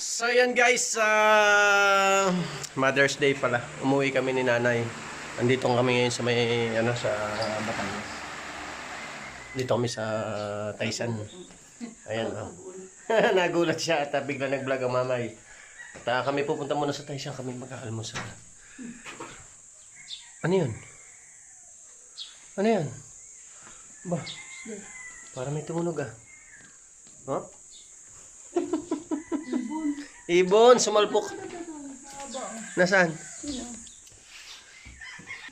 So yan guys, ah, Mother's Day pala. Umuwi kami ni nanay. Andito kami ngayon sa may ano sa Batangas. Dito kami sa Taisan. Ayan oh. Nagulat siya at ah, bigla nag-vlog ang mamay. At ah, kami pupunta muna sa Taisan kami mag-aalmusal. Ano yun? Ano yan? Ba? Para may tumunog ah. Huh? Ibon, sumalpok. Nasaan?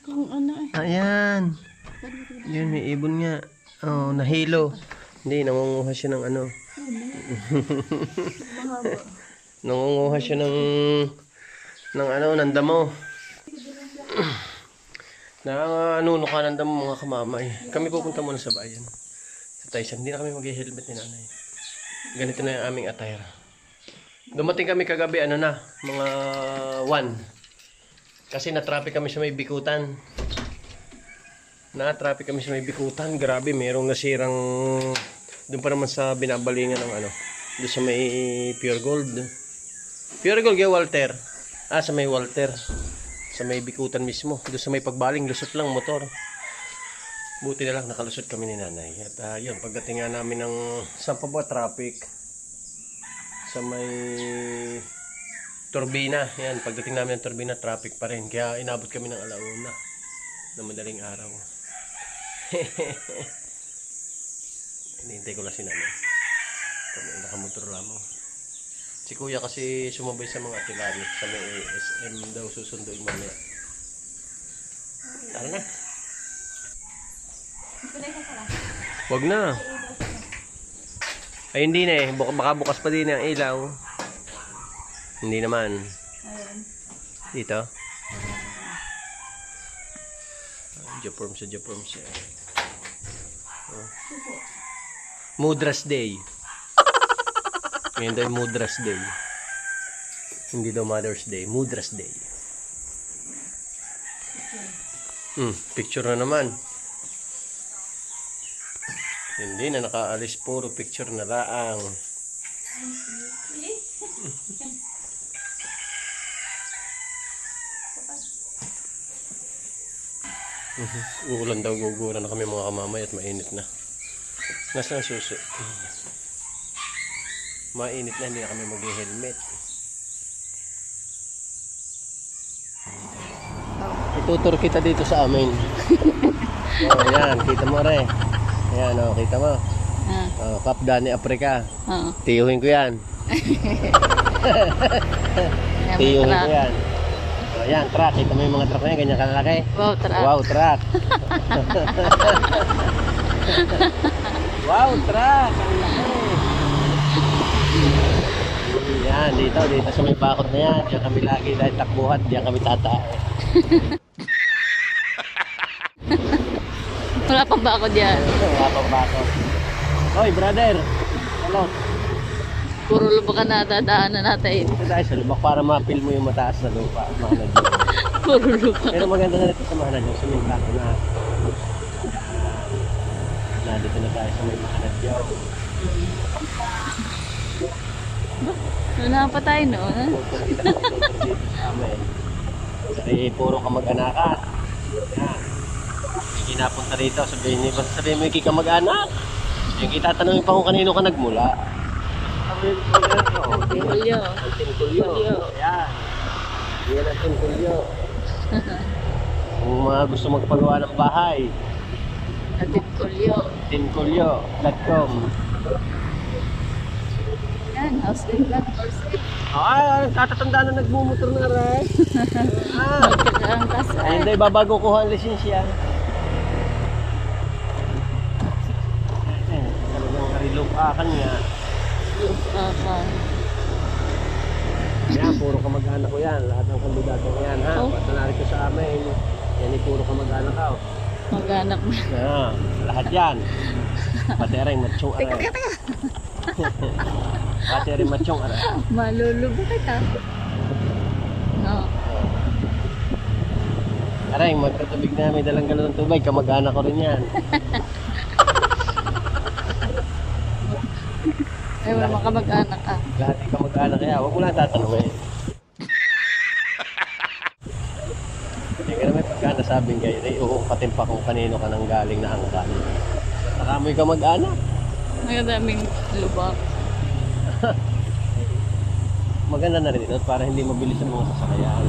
Kung ano eh. Ayan. Yun, may ibon nga. Oh, nahilo. Hindi, nangunguha siya ng ano. nangunguha siya ng ng ano, ng damo. na ano ka ng damo mga kamamay. Kami pupunta muna sa bayan. Sa Taisan. Hindi na kami mag-helmet ni nanay. Ganito na yung aming attire. Dumating kami kagabi, ano na, mga 1. Kasi na-traffic kami sa may bikutan. Na-traffic kami sa may bikutan. Grabe, merong nasirang doon pa naman sa binabalingan ng ano. Doon sa may pure gold. Pure gold kay Walter. Ah, sa may Walter. Sa may bikutan mismo. Doon sa may pagbaling, lusot lang motor. Buti na lang nakalusot kami ni nanay. At ah, yun, pagdating nga namin ng saan pa ba traffic? Sa may turbina. Yan, pagdating namin ng turbina, traffic pa rin. Kaya inabot kami ng alauna na madaling araw. Hinihintay ko lang si nanay. Kami nakamotor lamang. Si kuya kasi sumabay sa mga tilari sa may SM daw susunduin mamaya. Tara na. Wag na. Ay hindi na eh. Baka, bukas pa din ang ilaw. Hindi naman. Dito. Japorm sa Japorm siya. Oh. Mudras Day. Ngayon daw Mudras Day. Hindi daw Mother's Day. Mudras Day. Hmm, picture na naman. Hindi na nakaalis puro picture na laang. Mhm. Uulan daw guguran na kami mga kamamay at mainit na. Nasaan susi? Mainit na, hindi na kami mag-helmet. Itutur kita dito sa amin. oh, yan, kita mo re. Ayan, oh, kita mo. Ah, Oh, Kap Dani Africa. oo. Tiyuhin ko yan. Tiyuhin ko yan. Oh, yan, truck. Kita mo yung mga truck na yan, ganyan kalalaki. Wow, truck. Wow, truck. wow, truck. Yan, dito, dito sa may bakot na yan. Diyan kami lagi dahil takbuhat. Diyan kami tatae. Wala pang ba ako dyan? Wala pang bakot. Hoy, brother. Hello. Puro lupa ka na dadaanan natin. Tayo sa lubak para ma-feel mo yung mataas na lupa. Puro lupa. Pero maganda na ito sa Mahanad yung sumingkato na. Na dito na tayo sa may Mahanad yung. Wala pa tayo noon. Kasi puro kamag-anakan. Yan. Hindi napunta rito. Sabihin basta sabihin mo yung kamag-anak. Yung itatanungin pa kung kanino ka nagmula. Sabihin mo yan, oh. Kulyo. Ang tinkulyo. Kulyo. Yan. Ang tinkulyo. Kung mga gusto magpagawa ng bahay, Atit kulyo. tinkulyo.com Yan, house din lang. For sale. Ay, tatatanda na nagmumotor na rin. ah, Magkakaang ay, hindi, babago kuha ang lisensya. Eh, talagang karilupakan nga. Lupa Yan, puro kamag-anak ko yan. Lahat ng kandidato ko yan, ha? Oh. Basta narito sa amin. Yan, ay puro kamag-anak ka. oh. Mag-anak na. Ah, lahat yan. Pati rin, matsyong aray. Pati rin, matsyong aray. Malulubo kita. No. Aray, magkatubig na may dalang galon ng tubig. Kamag-anak ko rin yan. Ay, wala makamag-anak ah. Lahat ay kamag-anak kaya, huwag mo lang tatanungin. Hindi ka naman pagka nasabing kayo, ay uungkatin pa kung kanino ka nang galing na angkan. Saka mo'y kamag-anak. Ang daming lubak. Maganda na rin ito para hindi mabilis ang mga sasakyan.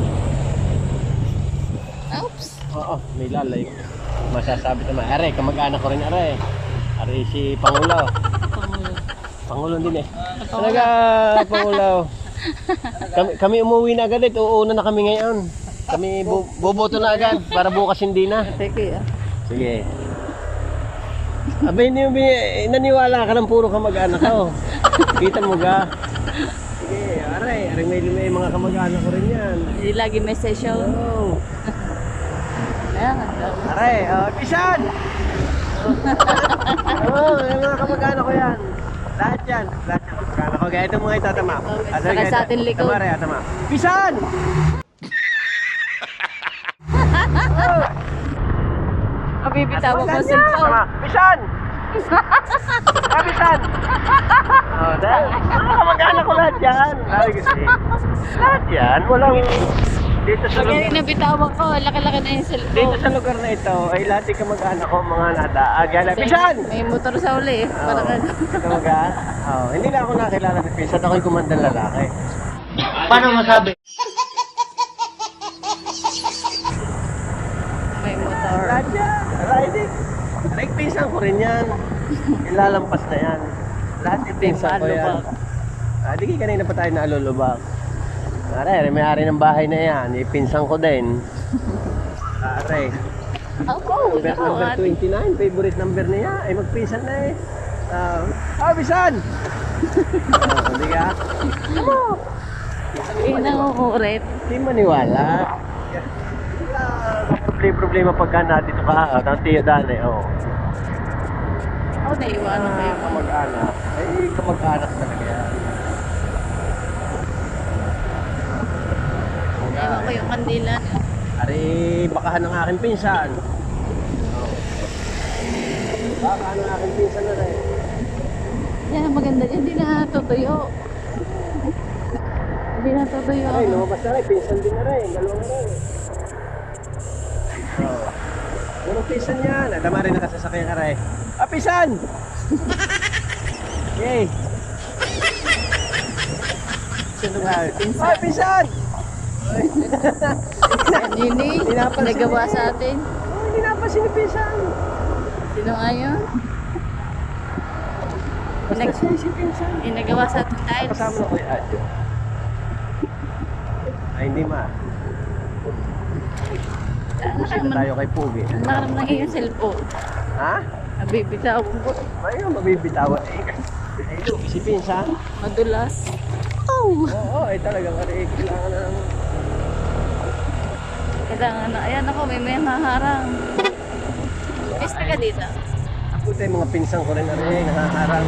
Oops. Oo, may lalay. Masasabi naman, are, kamag-anak ko rin, are. Are si. Pangulo. Pangulo din eh. Talaga, Pangulo. kami, kami umuwi na agad eh. Uuna na kami ngayon. Kami bu buboto na agad para bukas hindi na. Teke ah. Sige. Abay, hindi mo bin- naniwala ka ng puro kamag-anak ko. Kita mo ga. Sige, aray, aray may, may mga kamag-anak ko rin yan. Hindi lagi may session. Oh. Ayan. Aray, uh, pisan! Oo, oh, yung mga kamag-anak ko yan. Lahat yan. Lahat yan. Kaya ito mga itatama. Okay, saka sa atin likod. Tama rin, tama. Pisan! Kabibitawan ko sa cellphone. Pisan! Ah, pisan! Oh, dahil mga kamag-anak ko lahat yan. Kasi. Lahat yan. Walang dito sa lugar, nabitawan ko, laki-laki na yung dito cellphone. sa lugar na ito ay lahat yung kamag-anak ko mga nadaag. Yan, pisan! May motor sa uli eh. Parang ano. Talaga? Oh, hindi na ako nakilala ni Pinsan. Ako'y kumandang lalaki. Paano masabi? May motor. Yan. Riding. Like pinsan ko rin yan. Ilalampas na yan. Lahat yung pinsan ko yan. Ah, di kanina pa tayo naalulubak. Are, may-ari ng bahay na yan. Ipinsan ko din. Are, Ako, number, ikaw, number ate. 29, favorite number niya. Ay, magpinsan na eh. Ah, ah, bisan! Ah, hindi ka? Eh, nangungurit. Hindi maniwala. Problema, problema pagka na dito ka, ah, ang tiyo dali, oh. Ako, naiwanan ko Ah, yung kamag-anak. Ay, kamag-anak talaga Ewan ko yung kandila. Ari, bakahan ng aking pinsan. Bakahan ng aking pinsan na rin. Yan, ang maganda dyan. Hindi na tutuyo. Hindi na tutuyo. Ay, lumabas na rin. Pinsan din na rin. Dalawa na rin. Oh. Puro pinsan yan. Adama rin nakasasakyan ka rin. Ah, pinsan! Yay! Pinsan. Ay, pinsan! Yun eh. Pinapansin Nagawa eh. sa atin. Oh, hindi napansin ni pinsan. Sino nga yun? Nag- siya si pinsan. Yung nagawa sa atin tiles. Kasama na ko yung adyo. Ay, hindi ma. Busita tayo kay Pugi. Ang nakaram lang yung cellphone. Ha? Nabibitaw ko. Ay, mabibitawan eh. Ay, ito, si pinsan. Madulas. Oh! Oo, ay talagang ari, kailangan na ng... Kailangan na. Ayan ako, may may haharang. Pista ka dito. Ako tayo mga pinsan ko rin ari, nakaharang.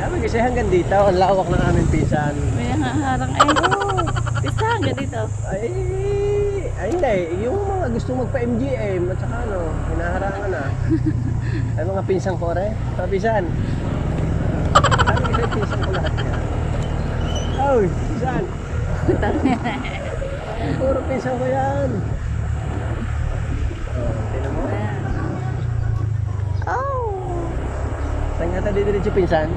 Sabi kasi hanggang dito, ang lawak ng aming pinsan. May haharang. Ay, oh! Pista hanggang dito. Ay, ay hindi, yung mga gusto magpa-MGM at saka ano, hinaharangan na. Ay mga pinsan ko rin, sa pinsan. Sabi kasi pinsan ko lahat yan. Oy, pinsan. Puro pinsan ko yan. Oh, tinan mo. oh! Saan nga tayo pinsan?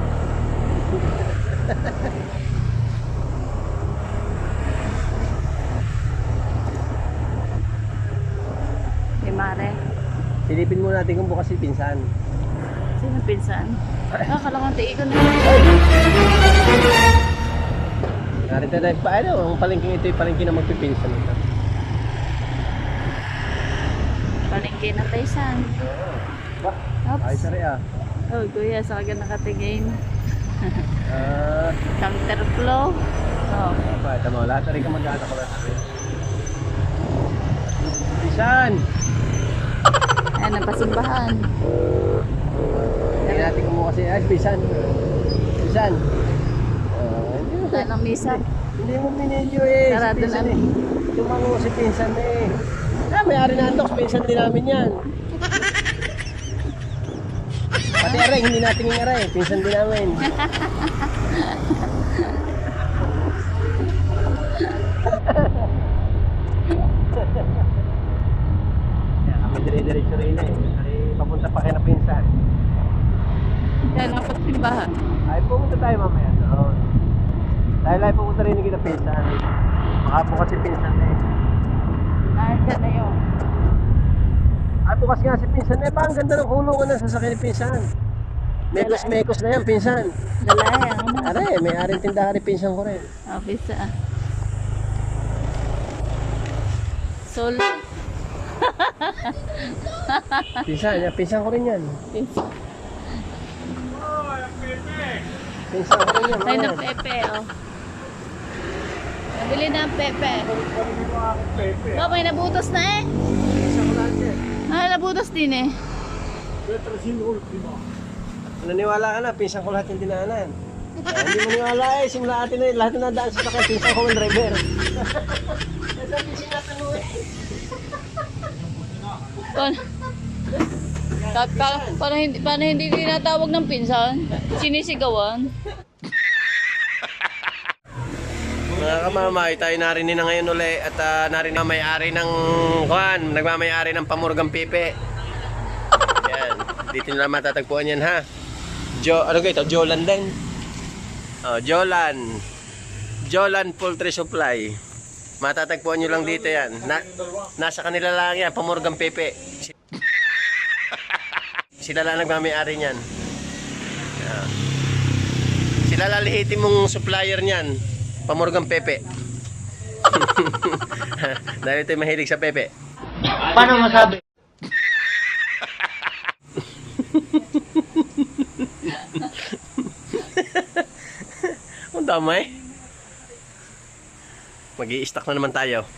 Kay Mare. Silipin muna natin kung bukas si pinsan. Sino pinsan? Ah, kalamanti ko na. Narito tayo pa, ano, ang palengking ito yung palengking na magpipinsan ito. Palengke na Oops. ayos na rin ah. Oh, kuya, sa kaga nakatingin. Ah, Counterflow. Oh. apa, ito mo, lahat rin ka mag-anak ko na Pinsan! Ayan, napasimbahan. Tingnan natin kung mo kasi, ay, pinsan. Pinsan! Ah, hindi mo, Wala ng misa. hindi mo minidyo eh. Si Sarado pinsan na. eh. Tumango si pinsan eh. Ah, may-ari na antox, pinsan din namin yan si Aray, hindi natin yung Aray. Pinsan din namin. Kaya kami dire-diretso rin eh. Kasi papunta pa kayo na pinsan. Dahil ang pagsimbahan. Ay, pumunta tayo mamaya doon. Dahil ay pumunta rin kita pinsan. Makapo kasi pinsan eh. Dahil dyan na yun. Ay, bukas nga si Pinsan. Eh, ba, ang ganda ng kulungan na sa sakin ni Pinsan. Mekos-mekos na yan, pinsan. Lalaya. Ano? Are, may aring tindahan ni pinsan ko rin. Office ah. Solo. Pinsan, yan, pinsan ko rin yan. Pinsan. Pinsan ko rin yan. Ay, ng pepe, oh. Nabili na ang pepe. Ba, may nabutas na eh. Pinsan ko lahat yan. Ay, nabutas din eh. Naniwala ka na, pinsan ko lahat yung dinaanan. Ay, hindi mo niwala eh, simula atin na lahat na nadaan sa sakay, pinsan ko ang driver. Sabi sinatanong eh. Paano? Pa, pa, paano, hindi, paano hindi tinatawag ng pinsan? Sinisigawan? Mga kamamay, tayo narinig na ngayon uli at uh, narinig na may-ari ng kuhan, nagmamayari ng pamurgang pipe. Yan, dito na matatagpuan yan ha. Jo, ano ka ito? Jolan din. Oh, Jolan. Jolan Poultry Supply. Matatagpuan nyo lang dito yan. Na, nasa kanila lang yan, pamurgang pipe. Sila lang nagmamayari niyan. Yan. Sila lalihitin mong supplier niyan. Pamurgang Pepe. Dahil ito mahilig sa Pepe. Paano masabi? Ang damay. mag i stack na naman tayo.